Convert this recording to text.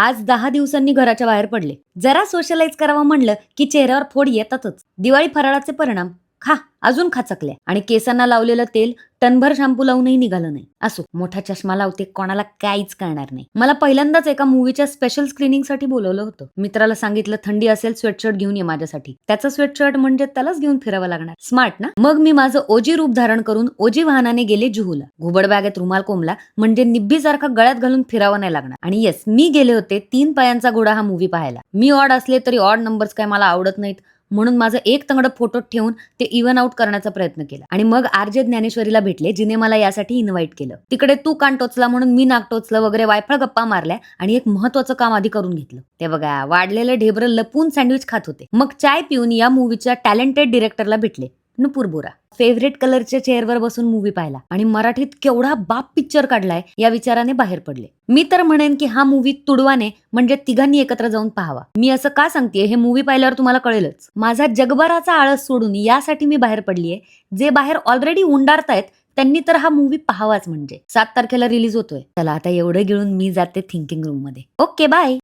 आज दहा दिवसांनी घराच्या बाहेर पडले. जरा सोशलाइज करावं म्हणलं की चेहऱ्यावर फोड येतातच. दिवाळी फराळाचे परिणाम. खा अजून खाचकल्या आणि केसांना लावलेलं तेल टनभर शॅम्पू लावूनही निघालं नाही. असो मोठा चष्मा लावते कोणाला काहीच कळणार नाही. मला पहिल्यांदाच एका मूवीच्या स्पेशल स्क्रीनिंगसाठी बोलवलं होतं. मित्राला सांगितलं थंडी असेल स्वेटशर्ट घेऊन ये माझ्यासाठी. त्याचं स्वेटशर्ट म्हणजे त्यालाच घेऊन फिरावं लागणार. स्मार्ट ना? मग मी माझं ओजी रूप धारण करून ओजी वाहनाने गेले जुहूला. घुबड बॅगेत रुमाल कोंबला म्हणजे निब्बीसारखा गळ्यात घालून फिरावं नाही लागणार. आणि येस मी गेले होते तीन पायांचा घोडा हा मूवी पाहायला. मी ऑड असले तरी ऑड नंबर्स काय मला आवडत नाहीत. म्हणून माझं एक तंगड फोटो ठेवून ते इव्हन आउट करण्याचा प्रयत्न केला. आणि मग आरजे ज्ञानेश्वरीला भेटले जिने मला यासाठी इन्व्हाइट केलं. तिकडे तू कान टोचला म्हणून मी नाक टोचलं वगैरे वायफळ गप्पा मारल्या आणि एक महत्वाचं काम आधी करून घेतलं. ते बघा वाढलेलं ढेबरं लपून सँडविच खात होते. मग चाय पिऊन या मूवीच्या टॅलेंटेड डिरेक्टरला भेटले. नुपूर बोरा फेवरेट कलरच्या चेअरवर बसून मूवी पाहिला आणि मराठीत केवढा बाप पिक्चर काढलाय या विचाराने बाहेर पडले. मी तर म्हणेन की हा मूवी तुडवाने म्हणजे तिघांनी एकत्र जाऊन पाहावा. मी असं का सांगते हे मूवी पाहिल्यावर तुम्हाला कळेलच. माझा जगभराचा आळस सोडून यासाठी मी बाहेर पडलीये. जे बाहेर ऑलरेडी उंडारतायत त्यांनी तर हा मूवी पाहावाच म्हणजे. सात तारखेला रिलीज होतोय. चला आता एवढं गिळून मी जाते थिंकिंग रूममध्ये. Okay bye